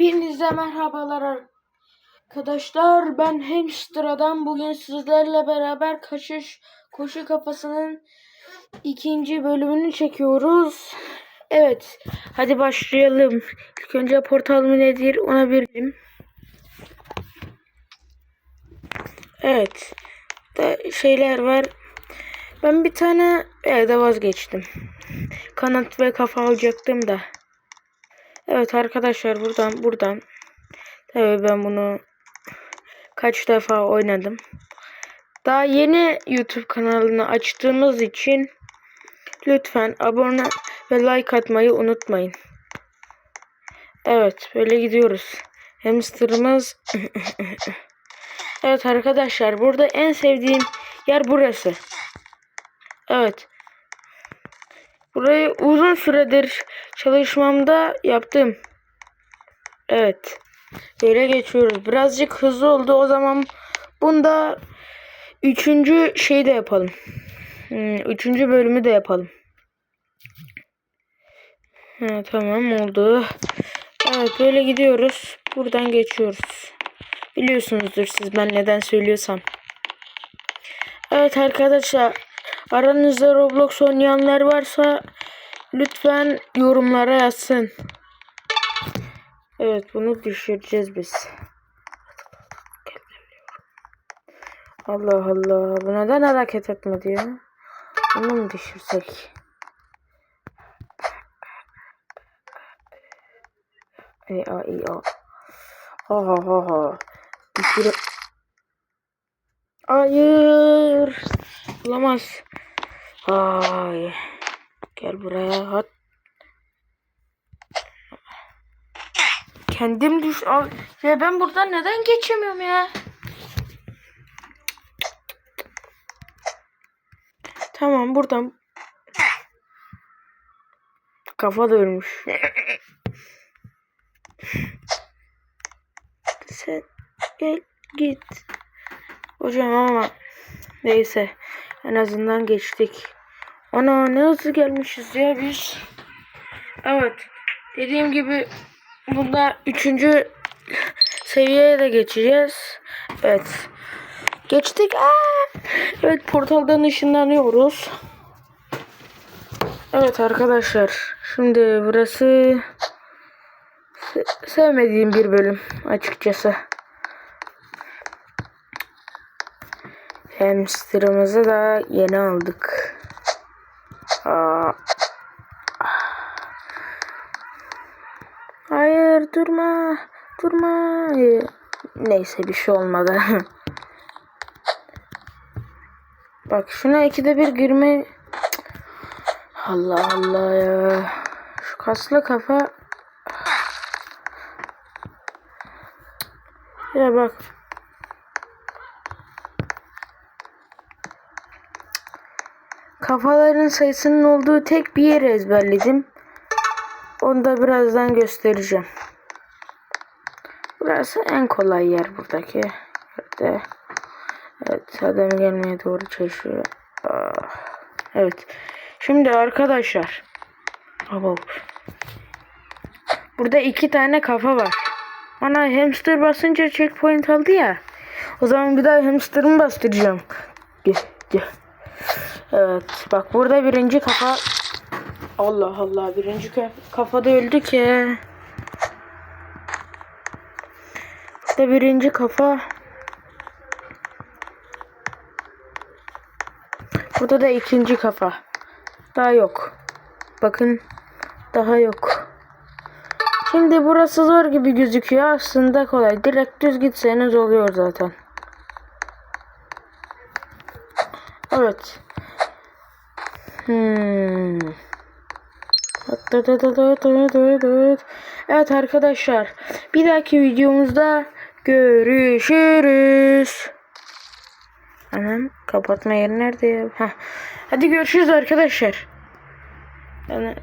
Hepinize merhabalar arkadaşlar. Ben Hamster Adam. Bugün sizlerle beraber kaçış koşu kafasının ikinci bölümünü çekiyoruz. Evet. Hadi başlayalım. İlk önce portal mı nedir ona bir bilim. Evet. Da şeyler var. Ben bir tane evde vazgeçtim. Kanat ve kafa alacaktım da. Evet arkadaşlar buradan buradan tabii ben bunu kaç defa oynadım. Daha yeni YouTube kanalını açtığımız için lütfen abone ve like atmayı unutmayın. Evet böyle gidiyoruz. Hamsterımız Evet arkadaşlar burada en sevdiğim yer burası. Evet. Burayı uzun süredir çalışmamda yaptım. Evet. Böyle geçiyoruz. Birazcık hızlı oldu. O zaman bunda üçüncü şeyi de yapalım. Hmm, üçüncü bölümü de yapalım. Ha, tamam oldu. Evet böyle gidiyoruz. Buradan geçiyoruz. Biliyorsunuzdur siz ben neden söylüyorsam. Evet arkadaşlar aranızda Roblox oynayanlar varsa lütfen yorumlara yazsın. Evet bunu düşüreceğiz biz. Allah Allah bu neden hareket etmedi ya? Bunu mu düşürsek? Ey a ey a. Ha ha ha ha. Düşür. Hayır. Olamaz. Ay. Gel buraya. Hat. Kendim düş... Ya ben buradan neden geçemiyorum ya? Tamam buradan. Kafa da ölmüş. Sen gel git. Hocam ama neyse en azından geçtik. Ana ne hızlı gelmişiz ya biz. Evet dediğim gibi bunda üçüncü seviyeye de geçeceğiz. Evet geçtik. Aa! Evet portaldan ışınlanıyoruz. Evet arkadaşlar şimdi burası se- sevmediğim bir bölüm açıkçası. Hamsterımızı da yeni aldık. Aa. Hayır durma. Durma. Ee, Neyse bir şey olmadı. Bak şuna ikide bir girme. Allah Allah ya. Şu kaslı kafa. Ya bak. Kafaların sayısının olduğu tek bir yeri ezberledim. Onu da birazdan göstereceğim. Burası en kolay yer buradaki. Yerde. Evet adam gelmeye doğru çalışıyor. Ah. Evet. Şimdi arkadaşlar. Abo. Burada iki tane kafa var. Ana hamster basınca checkpoint aldı ya. O zaman bir daha hamster'ımı bastıracağım. Evet bak burada birinci kafa. Allah Allah birinci ka- kafada öldü ki. Burada birinci kafa. Burada da ikinci kafa. Daha yok. Bakın daha yok. Şimdi burası zor gibi gözüküyor. Aslında kolay. Direkt düz gitseniz oluyor zaten. Evet. Hmm. Evet arkadaşlar. Bir dahaki videomuzda görüşürüz. Anam kapatma yeri nerede ya? Heh. Hadi görüşürüz arkadaşlar. Yani